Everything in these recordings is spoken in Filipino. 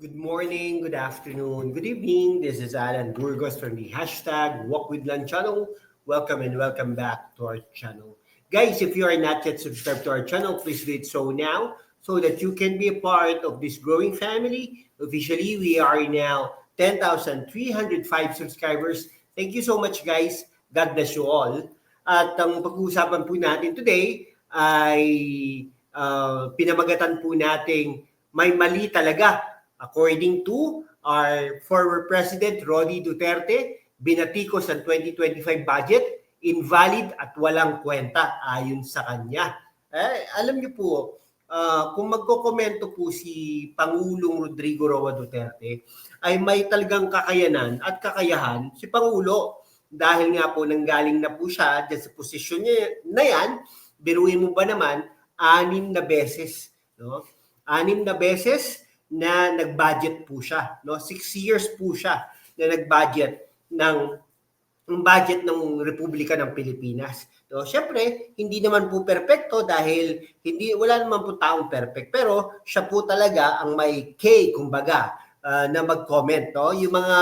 Good morning, good afternoon, good evening. This is Alan Burgos from the hashtag Walk with Lan channel. Welcome and welcome back to our channel. Guys, if you are not yet subscribed to our channel, please do it so now so that you can be a part of this growing family. Officially, we are now 10,305 subscribers. Thank you so much, guys. God bless you all. At ang pag-uusapan po natin today ay uh, pinamagatan po nating may mali talaga According to our former President Rodi Duterte, binatikos ang 2025 budget, invalid at walang kwenta ayon sa kanya. Eh, alam niyo po, uh, kung magkokomento po si Pangulong Rodrigo Roa Duterte, ay may talagang kakayanan at kakayahan si Pangulo dahil nga po nanggaling na po siya dyan sa posisyon niya na yan, biruin mo ba naman, anim na beses. No? Anim na beses na nag-budget po siya. No? Six years po siya na nag-budget ng ng budget ng Republika ng Pilipinas. So, syempre, hindi naman po perpekto dahil hindi wala naman po taong perfect. Pero siya po talaga ang may K, kumbaga, uh, na mag-comment. No? Yung mga,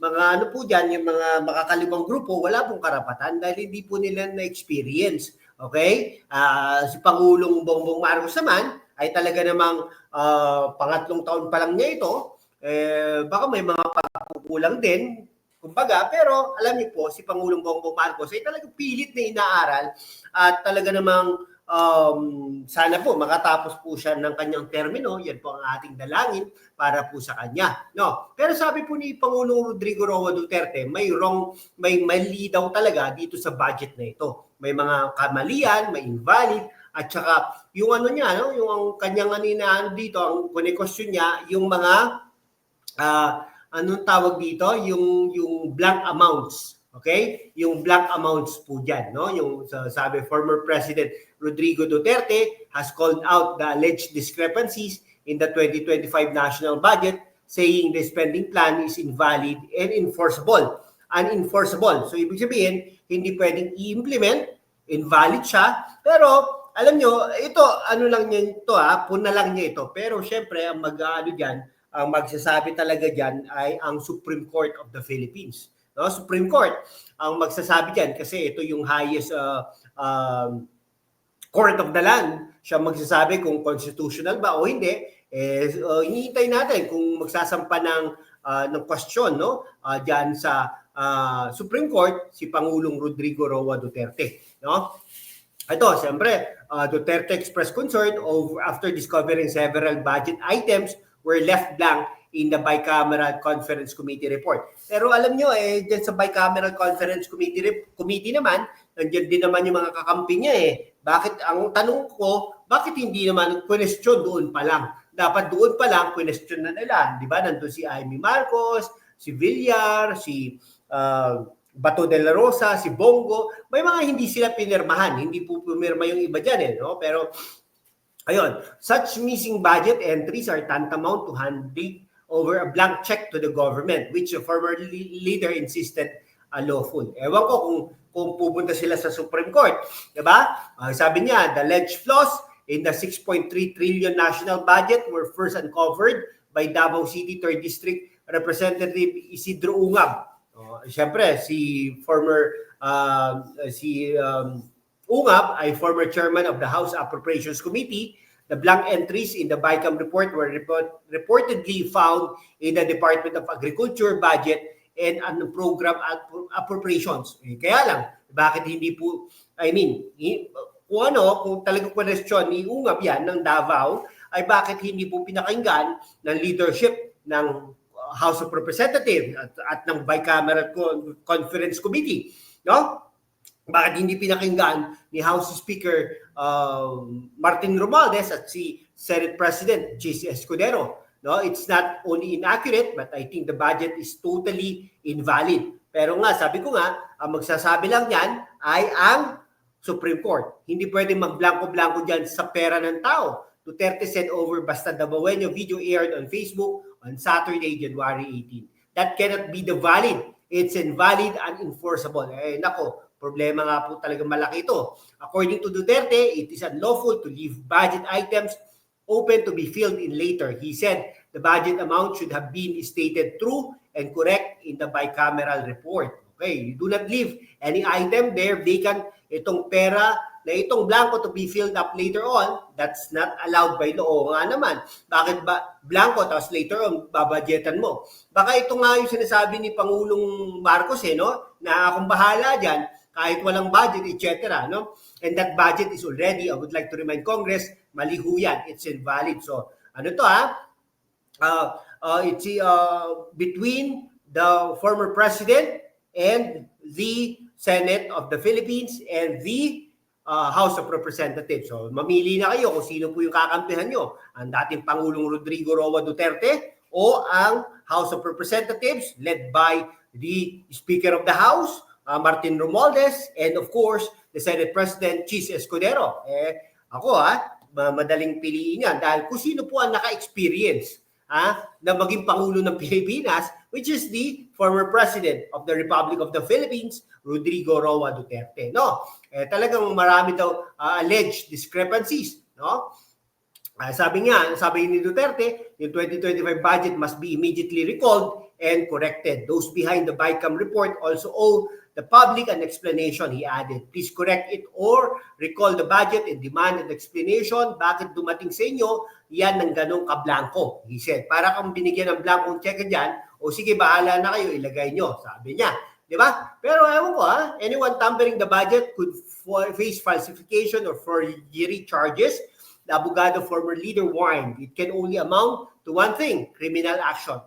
mga ano po dyan, yung mga makakalimang grupo, wala pong karapatan dahil hindi po nila na-experience. Okay? Uh, si Pangulong Bongbong Marcos naman, ay talaga namang uh, pangatlong taon pa lang niya ito, eh, baka may mga pagkukulang din, kumbaga, pero alam niyo po, si Pangulong Bongbong Marcos ay talagang pilit na inaaral at talaga namang um, sana po makatapos po siya ng kanyang termino, yan po ang ating dalangin para po sa kanya. No, pero sabi po ni Pangulong Rodrigo Roa Duterte, may wrong, may mali daw talaga dito sa budget na ito. May mga kamalian, may invalid, at saka yung ano niya, no, yung ang kanyang aninahan dito, ang question niya, yung mga uh, anong tawag dito, yung yung blank amounts. Okay? Yung blank amounts po diyan, no? Yung sabi former President Rodrigo Duterte has called out the alleged discrepancies in the 2025 national budget saying the spending plan is invalid and enforceable. Unenforceable. So ibig sabihin, hindi pwedeng i-implement, invalid siya, pero alam nyo, ito, ano lang niya ito ha, puna lang niya ito. Pero syempre, ang mag, ano dyan, ang magsasabi talaga dyan ay ang Supreme Court of the Philippines. No? Supreme Court ang magsasabi dyan kasi ito yung highest uh, um, court of the land. Siya magsasabi kung constitutional ba o hindi. Eh, uh, hinihintay natin kung magsasampa ng, uh, ng question no? uh, dyan sa uh, Supreme Court si Pangulong Rodrigo Roa Duterte. No? Ito, siyempre, uh, Duterte expressed concern over after discovering several budget items were left blank in the bicameral conference committee report. Pero alam nyo, eh, dyan sa bicameral conference committee, committee naman, nandiyan din naman yung mga kakampi niya eh. Bakit, ang tanong ko, bakit hindi naman question doon pa lang? Dapat doon pa lang question na nila. Di ba? Nandun si Amy Marcos, si Villar, si uh, Bato de la Rosa, si Bongo, may mga hindi sila pinirmahan. Hindi po pumirma yung iba dyan eh. No? Pero, ayun, such missing budget entries are tantamount to handing over a blank check to the government, which the former leader insisted uh, lawful. Ewan ko kung, kung pupunta sila sa Supreme Court. Diba? Uh, sabi niya, the alleged flaws in the 6.3 trillion national budget were first uncovered by Davao City 3rd District Representative Isidro Ungab Uh, Siyempre, si former uh, si um, Ungab ay former chairman of the House Appropriations Committee. The blank entries in the BICAM report were report, reportedly found in the Department of Agriculture budget and ano program appropriations. Eh, kaya lang, bakit hindi po, I mean, kung ano, kung talagang question ni Ungab yan ng Davao, ay bakit hindi po pinakinggan ng leadership ng House of Representatives at, at ng bicameral conference committee, no? Bakit hindi pinakinggan ni House Speaker uh, Martin Romualdez at si Senate President JC Escudero? No, it's not only inaccurate but I think the budget is totally invalid. Pero nga, sabi ko nga, ang magsasabi lang yan ay ang Supreme Court. Hindi pwedeng magblanko-blanko dyan sa pera ng tao. Duterte said over Basta Dabawenyo video aired on Facebook on Saturday, January 18. That cannot be the valid. It's invalid and enforceable. Eh, nako, problema nga po talaga malaki ito. According to Duterte, it is unlawful to leave budget items open to be filled in later. He said the budget amount should have been stated true and correct in the bicameral report. Okay, you do not leave any item there vacant. Itong pera na itong blanco to be filled up later on, that's not allowed by law. Nga naman, bakit ba blanco tapos later on babadgetan mo? Baka ito nga yung sinasabi ni Pangulong Marcos eh, no? Na akong bahala dyan, kahit walang budget, etc. No? And that budget is already, I would like to remind Congress, mali ho yan. It's invalid. So, ano to ha? Uh, uh, it's uh, between the former president and the Senate of the Philippines and the uh, House of Representatives. So, mamili na kayo kung sino po yung kakampihan nyo. Ang dating Pangulong Rodrigo Roa Duterte o ang House of Representatives led by the Speaker of the House, uh, Martin Romualdez, and of course, the Senate President, Chis Escudero. Eh, ako ha, ma- madaling piliin yan dahil kung sino po ang naka-experience ha, na maging Pangulo ng Pilipinas, which is the former President of the Republic of the Philippines, Rodrigo Roa Duterte. No? Eh, talagang marami daw uh, alleged discrepancies. No? Ah, sabi nga, sabi ni Duterte, yung 2025 budget must be immediately recalled and corrected. Those behind the BICAM report also owe the public an explanation, he added. Please correct it or recall the budget and demand an explanation. Bakit dumating sa inyo yan ng ganong kablanko? He said, para kang binigyan ng blankong check dyan, o sige, bahala na kayo, ilagay nyo. Sabi niya. Di ba? Pero ewan ko ha, anyone tampering the budget could fa- face falsification or forgery charges. The abogado former leader warned it can only amount to one thing, criminal action.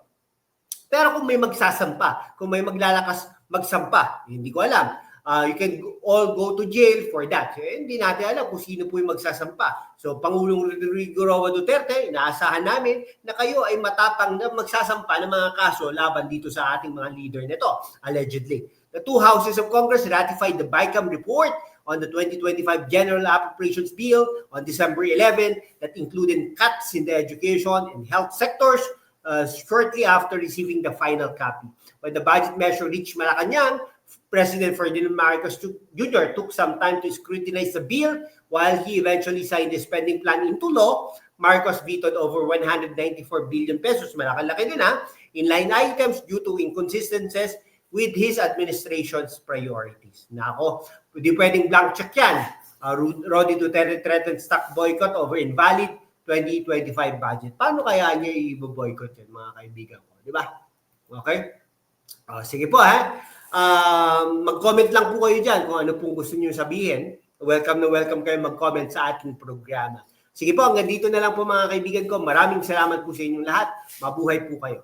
Pero kung may magsasampa, kung may maglalakas magsampa, hindi ko alam. Uh, you can all go to jail for that. Eh, hindi natin alam kung sino po yung magsasampa. So, Pangulong Rodrigo Roa Duterte, inaasahan namin na kayo ay matapang na magsasampa ng mga kaso laban dito sa ating mga leader nito, allegedly. The two houses of Congress ratified the BICAM report on the 2025 General Appropriations Bill on December 11 that included cuts in the education and health sectors uh, shortly after receiving the final copy. When the budget measure reached Malacanang, President Ferdinand Marcos Jr. took some time to scrutinize the bill while he eventually signed the spending plan into law. Marcos vetoed over 194 billion pesos, malaki-laki din ha, in line items due to inconsistencies with his administration's priorities. Nako, hindi pwedeng blank check yan. Uh, Rodi Duterte threatened stock boycott over invalid 2025 budget. Paano kaya niya i-boycott yan, mga kaibigan ko? Di ba? Okay? Uh, sige po ha. Uh, mag-comment lang po kayo dyan kung ano pong gusto niyo sabihin. Welcome na welcome kayo mag-comment sa ating programa. Sige po, hanggang dito na lang po mga kaibigan ko. Maraming salamat po sa inyong lahat. Mabuhay po kayo.